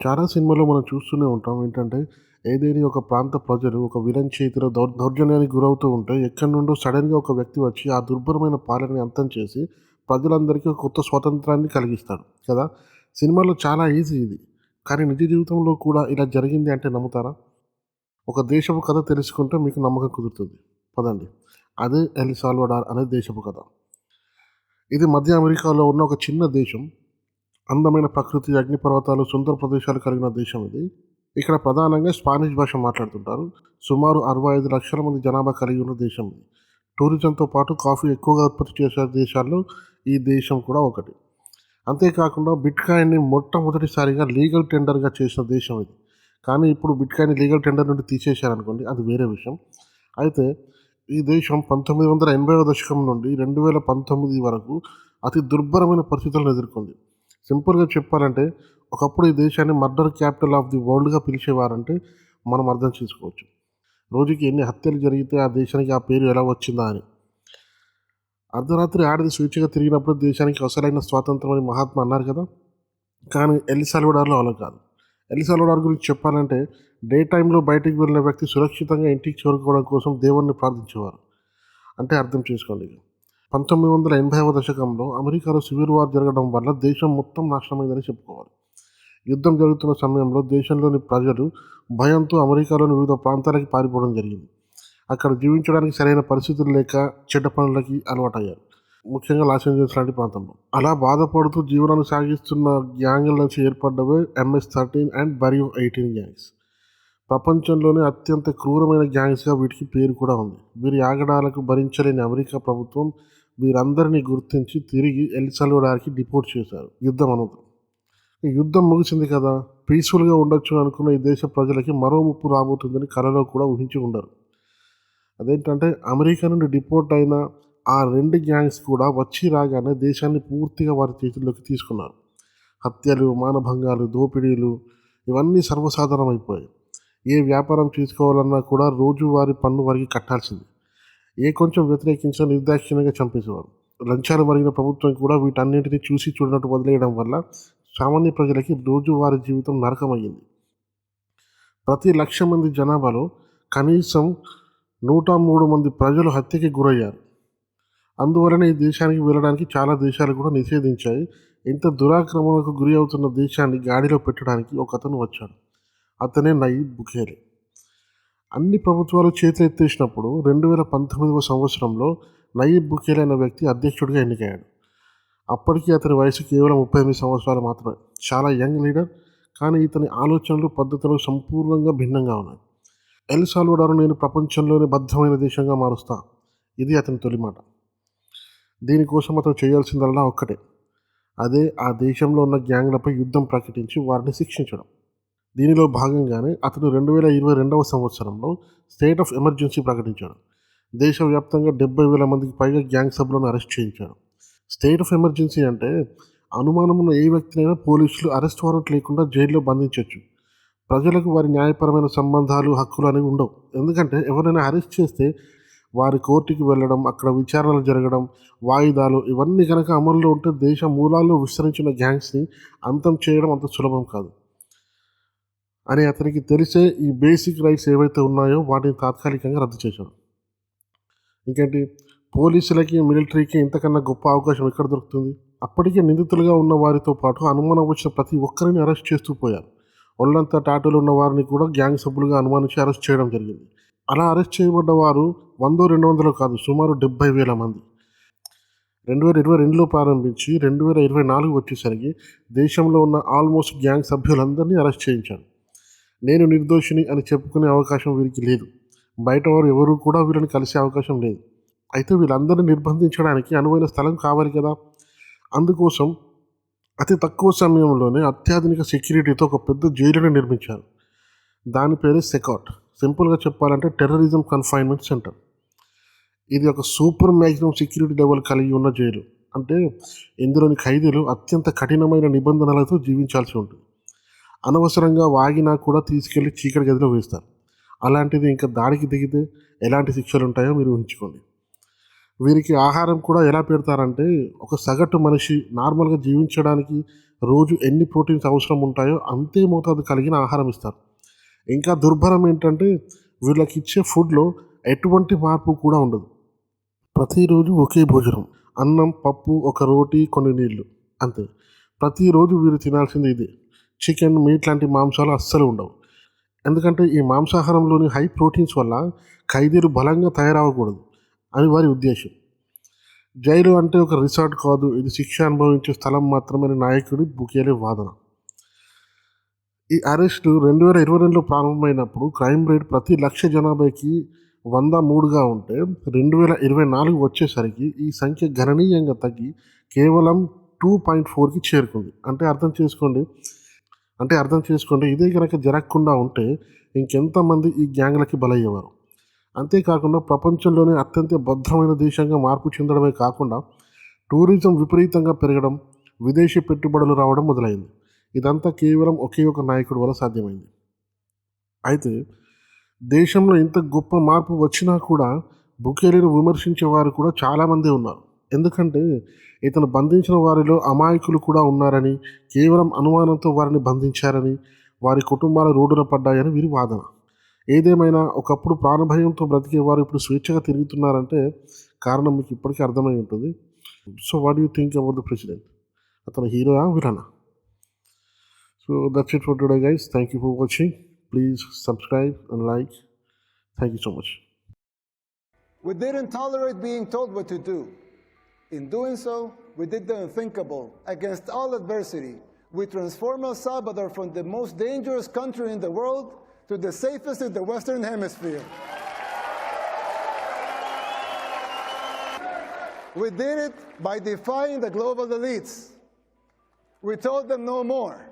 చాలా సినిమాల్లో మనం చూస్తూనే ఉంటాం. ఏంటంటే, ఏదైనా ఒక ప్రాంత ప్రజలు ఒక విలన్ చేతిలో దౌర్ దౌర్జన్యానికి గురవుతూ ఉంటే, ఎక్కడి నుండో సడెన్‌గా ఒక వ్యక్తి వచ్చి ఆ దుర్భరమైన పాలనని అంతం చేసి, ప్రజలందరికీ ఒక కొత్త స్వాతంత్రాన్ని కలిగిస్తాడు కదా! సినిమాలో చాలా ఈజీ ఇది. కానీ నిజ జీవితంలో కూడా ఇలా జరిగింది అంటే నమ్ముతారా? ఒక దేశపు కథ తెలుసుకుంటే మీకు నమ్మకం కుదురుతుంది. పదండి. అదే ఎల్ సాల్వడార్ అనే దేశపు కథ. ఇది మధ్య అమెరికాలో ఉన్న ఒక చిన్న దేశం. అందమైన ప్రకృతి, అగ్నిపర్వతాలు, సుందర ప్రదేశాలు కలిగిన దేశం ఇది. ఇక్కడ ప్రధానంగా స్పానిష్ భాష మాట్లాడుతుంటారు. సుమారు 65 లక్షల మంది జనాభా కలిగి ఉన్న దేశం ఇది. టూరిజంతో పాటు కాఫీ ఎక్కువగా ఉత్పత్తి చేసే దేశాల్లో ఈ దేశం కూడా ఒకటి. అంతేకాకుండా బిట్‌కాయిన్‌ని మొట్టమొదటిసారిగా లీగల్ టెండర్‌గా చేసిన దేశం ఇది. కానీ ఇప్పుడు బిట్‌కాయిన్‌ని లీగల్ టెండర్ నుండి తీసేశారనుకోండి అది వేరే విషయం. అయితే ఈ దేశం 1980వ దశకం నుండి 2019 వరకు అతి దుర్భరమైన పరిస్థితులను ఎదుర్కొంది. సింపుల్‌గా చెప్పాలంటే ఒకప్పుడు ఈ దేశాన్ని మర్డర్ క్యాపిటల్ ఆఫ్ ది వరల్డ్‌గా పిలిచేవారంటే మనం అర్థం చేసుకోవచ్చు. రోజుకి ఎన్ని హత్యలు జరిగితే ఆ దేశానికి ఆ పేరు ఎలా వచ్చిందా అని. అర్ధరాత్రి ఆడది స్వేచ్ఛగా తిరిగినప్పుడు దేశానికి అసలైన స్వాతంత్రం అని మహాత్మా అన్నారు కదా! కానీ ఎల్ సాల్వడార్‌లో అలా కాదు. ఎల్ సాల్వడార్ గురించి చెప్పాలంటే డే టైంలో బయటికి వెళ్ళిన వ్యక్తి సురక్షితంగా ఇంటికి చేరుకోవడం కోసం దేవుడిని ప్రార్థించేవారు. అంటే అర్థం చేసుకోండి. 1980వ దశకంలో అమెరికాలో సివిల్ వార్ జరగడం వల్ల దేశం మొత్తం నాశనమైందని చెప్పుకోవాలి. యుద్ధం జరుగుతున్న సమయంలో దేశంలోని ప్రజలు భయంతో అమెరికాలోని వివిధ ప్రాంతాలకి పారిపోవడం జరిగింది. అక్కడ జీవించడానికి సరైన పరిస్థితులు లేక చెడ్డ పనులకి అలవాటయ్యారు. ముఖ్యంగా లాస్ ఏంజల్స్ లాంటి ప్రాంతంలో. అలా బాధపడుతూ జీవనాన్ని సాగిస్తున్న గ్యాంగ్‌ల నుంచి ఏర్పడ్డవే ఎంఎస్-13 అండ్ బరియో 18 గ్యాంగ్స్. ప్రపంచంలోనే అత్యంత క్రూరమైన గ్యాంగ్స్‌గా వీటికి పేరు కూడా ఉంది. వీరి ఆగడాలకు భరించలేని అమెరికా ప్రభుత్వం వీరందరినీ గుర్తించి తిరిగి ఎల్ డిపోర్ట్ చేశారు యుద్ధం అనంతరం. యుద్ధం ముగిసింది కదా! పీస్‌ఫుల్‌గా ఉండొచ్చు అనుకున్న ఈ దేశ ప్రజలకి మరో ముప్పు రాబోతుందని కలలో కూడా ఊహించి ఉండరు. అదేంటంటే అమెరికా నుండి డిపోర్ట్ అయిన ఆ రెండు గ్యాంగ్స్ కూడా వచ్చి రాగానే దేశాన్ని పూర్తిగా వారి చేతుల్లోకి తీసుకున్నారు. హత్యలు, మానభంగాలు, దోపిడీలు ఇవన్నీ సర్వసాధారణమైపోయాయి. ఏ వ్యాపారం చేసుకోవాలన్నా కూడా రోజువారీ పన్ను వారికి కట్టాల్సింది ఏ కొంచెం వ్యతిరేకించిన నిర్దాక్షిణ్యంగా చంపేసేవారు. లంచాలు మరిగిన ప్రభుత్వం కూడా వీటన్నింటినీ చూసి చూడనట్టు వదిలేయడం వల్ల సామాన్య ప్రజలకి రోజువారీ జీవితం నరకమయ్యింది. ప్రతి లక్ష మంది జనాభాలో కనీసం 103 మంది ప్రజలు హత్యకి గురయ్యారు. అందువలన ఈ దేశానికి వెళ్ళడానికి చాలా దేశాలు కూడా నిషేధించాయి. ఇంత దురాక్రమణకు గురి అవుతున్న దేశాన్ని గాడిలో పెట్టడానికి ఒకతను వచ్చాడు. అతనే నయీబ్ బుఖేరే అన్ని ప్రభుత్వాలు చేతులెత్తేసినప్పుడు 2019వ సంవత్సరంలో నయీబ్ బుకేల్ అనే వ్యక్తి అధ్యక్షుడిగా ఎన్నికయ్యాడు. అప్పటికి అతని వయసు కేవలం 38 సంవత్సరాలు మాత్రమే. చాలా యంగ్ లీడర్. కానీ ఇతని ఆలోచనలు, పద్ధతులు సంపూర్ణంగా భిన్నంగా ఉన్నాయి. ఎల్ సాల్వడారు నేను ప్రపంచంలోనే బద్ధమైన దేశంగా మారుస్తా. ఇది అతని తొలి మాట. దీనికోసం అతను చేయాల్సిందల్లా ఒక్కటే. అదే ఆ దేశంలో ఉన్న గ్యాంగ్‌లపై యుద్ధం ప్రకటించి వారిని శిక్షించడం. దీనిలో భాగంగానే అతను 2022వ సంవత్సరంలో స్టేట్ ఆఫ్ ఎమర్జెన్సీ ప్రకటించాడు. దేశవ్యాప్తంగా 70,000 మందికి పైగా గ్యాంగ్ సభ్యులను అరెస్ట్ చేయించాడు. స్టేట్ ఆఫ్ ఎమర్జెన్సీ అంటే అనుమానమున్న ఏ వ్యక్తినైనా పోలీసులు అరెస్ట్ వారెంట్ లేకుండా జైల్లో బంధించవచ్చు ప్రజలకు వారి న్యాయపరమైన సంబంధాలు, హక్కులు అనేవి ఉండవు. ఎందుకంటే ఎవరైనా అరెస్ట్ చేస్తే వారి కోర్టుకి వెళ్ళడం, అక్కడ విచారణలు జరగడం, వాయిదాలు ఇవన్నీ కనుక అమల్లో ఉంటే దేశ మూలాల్లో విస్తరించిన గ్యాంగ్స్‌ని అంతం చేయడం అంత సులభం కాదు. అని అతనికి తెలిసే ఈ బేసిక్ రైట్స్ ఏవైతే ఉన్నాయో వాటిని తాత్కాలికంగా రద్దు చేశాడు. ఇంకేంటి పోలీసులకి, మిలిటరీకి ఇంతకన్నా గొప్ప అవకాశం ఎక్కడ దొరుకుతుంది? అప్పటికే నిందితులుగా ఉన్న వారితో పాటు అనుమానం వచ్చిన ప్రతి ఒక్కరిని అరెస్ట్ చేస్తూ పోయారు. ఒళ్ళంతా టాటూలు ఉన్న వారిని కూడా గ్యాంగ్ సభ్యులుగా అనుమానించి అరెస్ట్ చేయడం జరిగింది. అలా అరెస్ట్ చేయబడ్డ వారు వందో, రెండు వందలో కాదు సుమారు 70,000 మంది. 2022లో ప్రారంభించి 2024 వచ్చేసరికి దేశంలో ఉన్న ఆల్మోస్ట్ గ్యాంగ్ సభ్యులందరినీ అరెస్ట్ చేయించారు నేను నిర్దోషిని అని చెప్పుకునే అవకాశం వీరికి లేదు. బయటవారు ఎవరూ కూడా వీళ్ళని కలిసే అవకాశం లేదు. అయితే వీళ్ళందరినీ నిర్బంధించడానికి అనువైన స్థలం కావాలి కదా! అందుకోసం అతి తక్కువ సమయంలోనే అత్యాధునిక సెక్యూరిటీతో ఒక పెద్ద జైలును నిర్మించారు. దాని పేరే సెకాట్. సింపుల్‌గా చెప్పాలంటే టెర్రరిజం కన్‌ఫైన్‌మెంట్ సెంటర్. ఇది ఒక సూపర్ మ్యాక్సిమం సెక్యూరిటీ లెవెల్ కలిగి ఉన్న జైలు. అంటే ఇందులోని ఖైదీలు అత్యంత కఠినమైన నిబంధనలతో జీవించాల్సి ఉంటుంది. అనవసరంగా వాగినా కూడా తీసుకెళ్ళి చీకటి గదిలో వేస్తారు. అలాంటిది ఇంకా దాడికి దిగితే ఎలాంటి శిక్షలు ఉంటాయో మీరు ఊహించుకోండి. వీరికి ఆహారం కూడా ఎలా పెడతారంటే ఒక సగటు మనిషి నార్మల్గా జీవించడానికి రోజు ఎన్ని ప్రోటీన్స్ అవసరం ఉంటాయో అంతే మోతాదు కలిగిన ఆహారం ఇస్తారు ఇంకా దుర్భరం ఏంటంటే వీళ్ళకి ఇచ్చే ఫుడ్లో ఎటువంటి మార్పు కూడా ఉండదు ప్రతిరోజు ఒకే భోజనం అన్నం పప్పు ఒక రోటీ కొన్ని నీళ్ళు అంతే ప్రతిరోజు వీరు తినాల్సింది ఇదే చికెన్ మీట్ లాంటి మాంసాలు అస్సలు ఉండవు. ఎందుకంటే ఈ మాంసాహారంలోని హై ప్రోటీన్స్ వల్ల ఖైదీలు బలంగా తయారవ్వకూడదు. అని వారి ఉద్దేశం. జైలు అంటే ఒక రిసార్ట్ కాదు. ఇది శిక్ష అనుభవించే స్థలం మాత్రమే నాయకుడి బుకేలే వాదన. ఈ అరెస్టు రెండు వేల ఇరవై రెండులో ప్రారంభమైనప్పుడు క్రైమ్ రేట్ ప్రతి లక్ష జనాభాకి వంద మూడుగా ఉంటే రెండు వేల ఇరవై నాలుగు వచ్చేసరికి ఈ సంఖ్య గణనీయంగా తగ్గి కేవలం టూ పాయింట్ ఫోర్కి చేరుకుంది. అంటే అర్థం చేసుకోండి అంటే అర్థం చేసుకోండి ఇదే కనుక జరగకుండా ఉంటే ఇంకెంతమంది ఈ గ్యాంగ్లకి బలయ్యేవారు? అంతేకాకుండా ప్రపంచంలోనే అత్యంత భద్రమైన దేశంగా మార్పు చెందడమే కాకుండా టూరిజం విపరీతంగా పెరగడం విదేశీ పెట్టుబడులు రావడం మొదలైంది. ఇదంతా కేవలం ఒకే ఒక నాయకుడి వల్ల సాధ్యమైంది. అయితే దేశంలో ఇంత గొప్ప మార్పు వచ్చినా కూడా బుకేలీని విమర్శించే వారు కూడా చాలామంది ఉన్నారు. ఎందుకంటే ఇతను బంధించిన వారిలో అమాయకులు కూడా ఉన్నారని కేవలం అనుమానంతో వారిని బంధించారని వారి కుటుంబాలు రోడ్డున పడ్డాయని వీరి వాదన. ఏదేమైనా ఒకప్పుడు ప్రాణభయంతో బ్రతికేవారు ఇప్పుడు స్వేచ్ఛగా తిరుగుతున్నారంటే కారణం మీకు ఇప్పటికీ అర్థమై ఉంటుంది. So what you think about the president అతను hero విలనా? So that's it for today guys thank you for watching please subscribe and like thank you so much We didn't tolerate being told what to do. In doing so, we did the unthinkable. Against all adversity, we transformed El Salvador from the most dangerous country in the world to the safest in the Western Hemisphere. We did it by defying the global elites. We told them no more.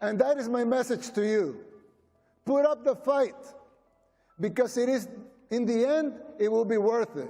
And that is my message to you. Put up the fight because it is, in the end, it will be worth it.